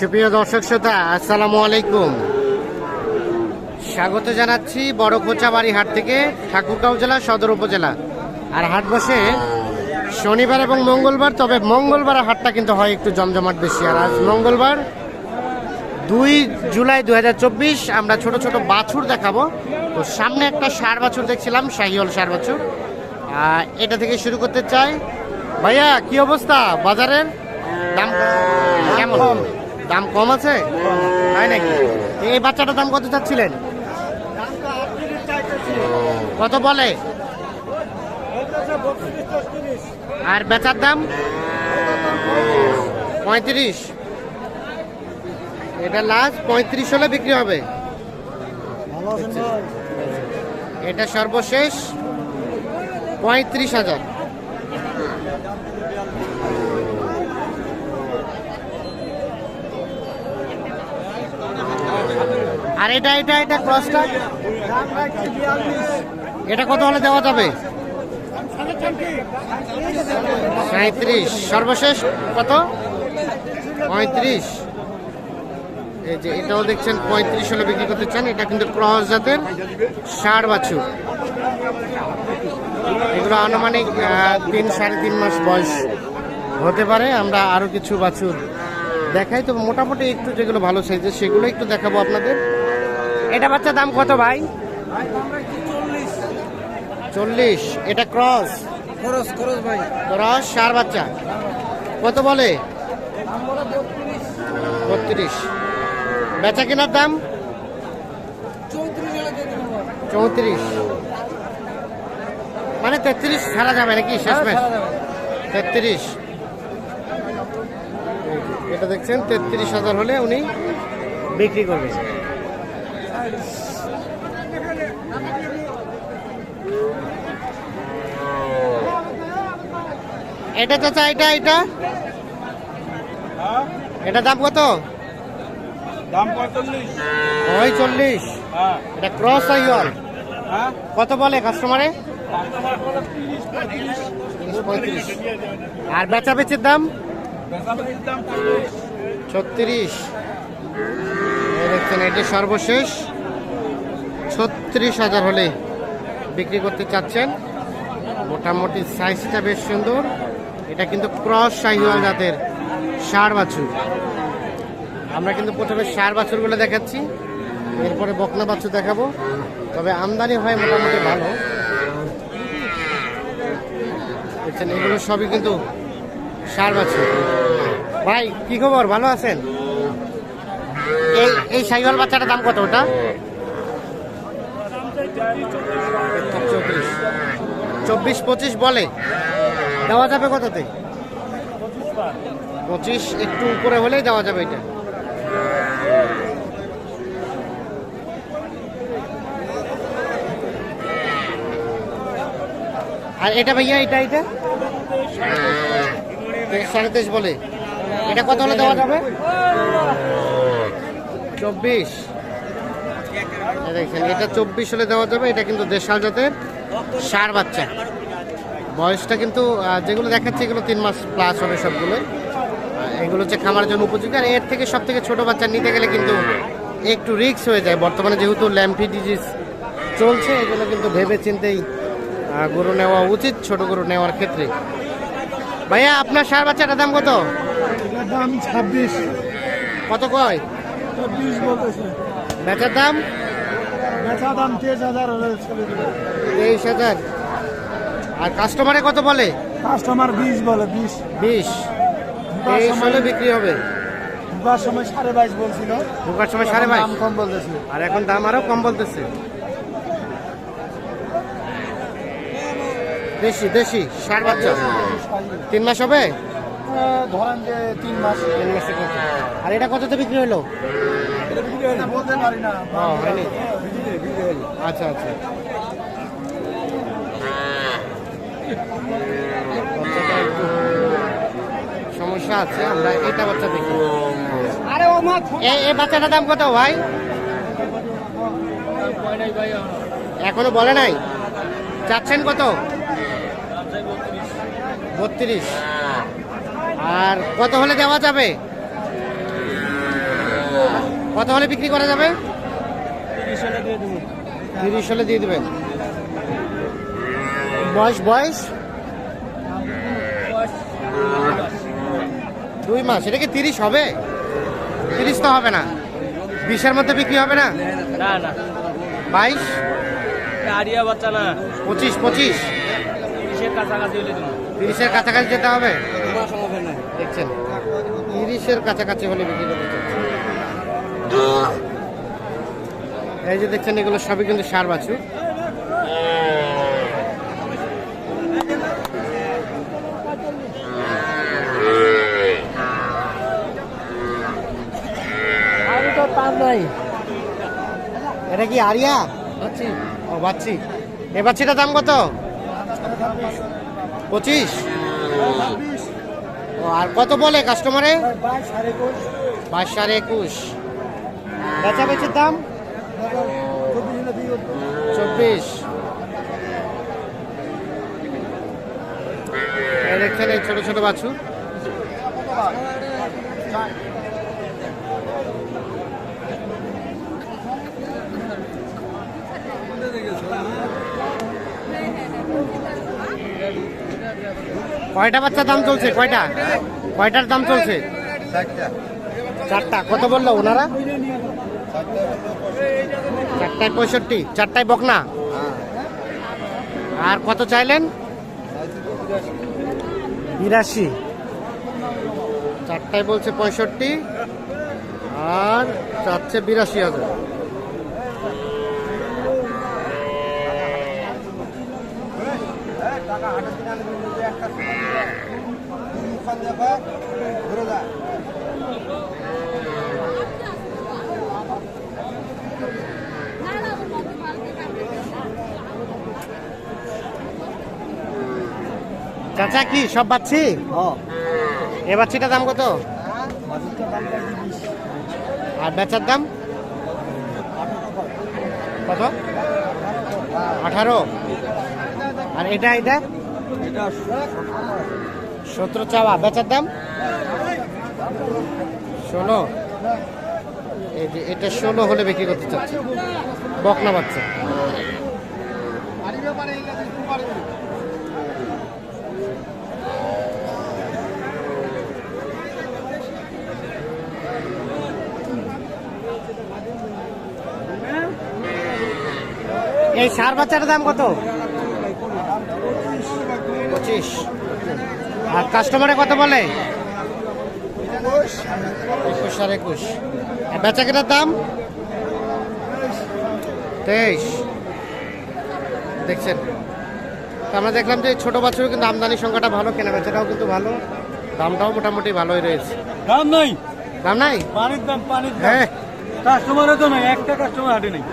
সুপ্রিয় দর্শক শ্রোতা, আসসালামু আলাইকুম। স্বাগত জানাচ্ছি বড় কোচাবাড়ি হাট থেকে ঠাকুরগাঁও জেলা সদর উপজেলা। আর হাট বসে শনিবার এবং মঙ্গলবার, তবে মঙ্গলবার হাটটা কিন্তু হয় একটু জমজমাট বেশি। আর আজ মঙ্গলবার দুই জুলাই দুই হাজার চব্বিশ, আমরা ছোট ছোট বাছুর দেখাবো। তো সামনে একটা সার বাছুর দেখছিলাম শাহিওল সার বাছুর। এটা থেকে শুরু করতে চাই। ভাইয়া, কি অবস্থা? বাজারের দাম কেমন? দাম কম আছে? তাই নাকি? এই বাচ্চাটার দাম কত চাচ্ছিলেন? কত বলে? আর বেচার দাম? পঁয়ত্রিশ। এটা লাস্ট পঁয়ত্রিশ হলে বিক্রি হবে। এটা সর্বশেষ। পঁয়ত্রিশ হাজার। আর এটা এটা এটা ক্রসটা এটা কত হলে দেওয়া যাবে? সাঁত্রিশ সর্বশেষ কত? পঁয়ত্রিশ। এই যে এটাও দেখছেন, পঁয়ত্রিশ হলে বিক্রি করতে চান। এটা কিন্তু ক্রস জাতের ষাট বাছুর। এগুলো আনুমানিক তিন, সাড়ে তিন মাস বয়স হতে পারে। আমরা আরও কিছু বাছুর দেখাই। তো মোটামুটি একটু যেগুলো ভালো সাইজের, সেগুলো একটু দেখাবো আপনাদের। এটা বাচ্চা দাম কত ভাই? চল্লিশ। এটা ক্রস? খরচ ভাই। ক্রস সার বাচ্চা? কত বলে? বত্রিশ। বেচা কেনার দাম? চৌত্রিশ। মানে তেত্রিশ ছাড়া যাবে নাকি? শেষ হ্যাঁ, যাবে। তেত্রিশ। এটা দেখছেন তেত্রিশ হাজার হলে উনি বিক্রি করবেন এটা চাচা এটা এটা? এটা দাম কত? দাম পঁয়তাল্লিশ। ওই চল্লিশ হ্যাঁ। এটা ক্রস হ্যাঁ? কত বলে কাস্টমারে আর বেচা বেচির দাম ছত্রিশ। দেখছেন এটি সর্বশেষ। ছত্রিশ হাজার হলে বিক্রি করতে চাচ্ছেন। মোটামুটি সাইজটা বেশ সুন্দর। এটা কিন্তু ক্রস শাহিওয়াল জাতের ষাড় বাছুর। আমরা কিন্তু প্রথমে ষাড় বাছুরগুলো দেখাচ্ছি, এরপরে বকনা বাছুর দেখাবো। তবে আমদানি হয় মোটামুটি ভালো। দেখছেন, এগুলো সবই কিন্তু ষাড় বাছুর। ভাই, কি খবর? ভালো আছেন? এই এই সাইকেল বাচ্চাটার দাম কত ওটা? চব্বিশ চব্বিশ পঁচিশ বলে। দেওয়া যাবে কততে? পঁচিশ একটু উপরে হলেই দেওয়া যাবে এটা। আর এটা ভাইয়া, এটা এটা? সাড়ে তেইশ বলে। এটা কত হলে দেওয়া যাবে? চব্বিশ। দেখছেন এটা চব্বিশ হলে দেওয়া যাবে এটা কিন্তু দেশাল জাতের সার বাচ্চা। বয়সটা কিন্তু যেগুলো দেখাচ্ছে এগুলো তিন মাস প্লাস হবে সবগুলো এগুলো হচ্ছে খামারের জন্য উপযোগী। আর এর থেকে সব থেকে ছোটো বাচ্চা নিতে গেলে কিন্তু একটু রিস্ক হয়ে যায়। বর্তমানে যেহেতু ল্যাম্পি ডিজিজ চলছে এগুলো কিন্তু ভেবে চিন্তেই গরু নেওয়া উচিত ছোট গরু নেওয়ার ক্ষেত্রে। ভাইয়া আপনার সার বাচ্চাটার দাম কত? দাম ছাব্বিশ। কত কয়? বেচার দাম? বেচা দাম তেইশ হাজার তেইশ হাজার। আর কাস্টমারে কত বলে? কাস্টমার বিশ বলে বিশ। বিশ। তেইশ হলে বিক্রি হবে? ঢুকার সময় সাড়ে বাইশ বলছিল। ঢোকার সময় সাড়ে বাইশ। দাম কম বলতেছে। আর এখন দাম আরও কম বলতেছে। দেশি দেশি ষাট বাচ্চা। তিন মাস হবে? ধরেন যে তিন মাস। তিন? আর এটা কততে বিক্রি হলো? এটা বলতে পারি না। হয়নি। আচ্ছা আচ্ছা। সমস্যা আছে আমরা এটা বাচ্চা দেখি। আরে ও মা এই এই বাচ্চাটার দাম কত ভাই? এখনও বলে নাই? চাচ্ছেন কত? বত্রিশ। আর কত হলে দেওয়া যাবে? কত হলে বিক্রি করা যাবে? তিরিশ হলে দিয়ে দেবেন। বয়স বয়স? দুই মাস। এটা কি তিরিশ হবে? তিরিশ তো হবে না। বিশের মধ্যে বিক্রি হবে না? না না। বাইশ? আরিয়া বাচ্চা না। পঁচিশ পঁচিশ? তিরিশের কাছাকাছি হলে তিরিশের কাছাকাছি যেতে হবে? দেখছেন? তিরিশের কাছাকাছি হলে বিক্রি করতে। এই যে দেখছেন এগুলো সবই কিন্তু সার বাছু আমি তো নাই এটা কি আরিয়া? ও বাচ্চি। এ বাচ্চিটার দাম কত? পঁচিশ। ও আর কত বলে কাস্টমারে বাইশ সাড়ে একুশ। বেচা বেচির দাম? চব্বিশ। দেখছেন এই ছোট ছোট বাছু। কয়টা বাচ্চার দাম চলছে? কয়টা? কয়টার দাম চলছে? চারটা। কত বলল ওনারা? চারটায় পঁয়ষট্টি। চারটায় বকনা? আর কত চাইলেন? বিরাশি। চারটায় বলছে পঁয়ষট্টি, আর চাচ্ছে বিরাশি হাজার। চাচা কি সব বাচ্চি এ বাচ্চিটার দাম কত? আর বেচার দাম? কত? আঠারো। আর এটা এটা? এটা সতেরো চাওয়া। বেচার দাম? ষোলো? এই যে এটা ষোলো হলে বিক্রি করতে চাচ্ছে। বকনা বাচ্চা। এই সার বাচ্চার দাম কত? পঁচিশ। আর কাস্টমারে কত বলে? একুশ। আর একুশ। বেচা কেনার দাম? তেইশ। দেখছেন? তো আমরা দেখলাম যে ছোট বাচ্চারও কিন্তু আমদানি সংখ্যাটা ভালো কেনা বেচাটাও কিন্তু ভালো। দামটাও মোটামুটি ভালোই রয়েছে। দাম নাই। দাম নাই? পানির দাম পানির হ্যাঁ। কাস্টমারও তো নাই একটা কাস্টমার হাটে নেই।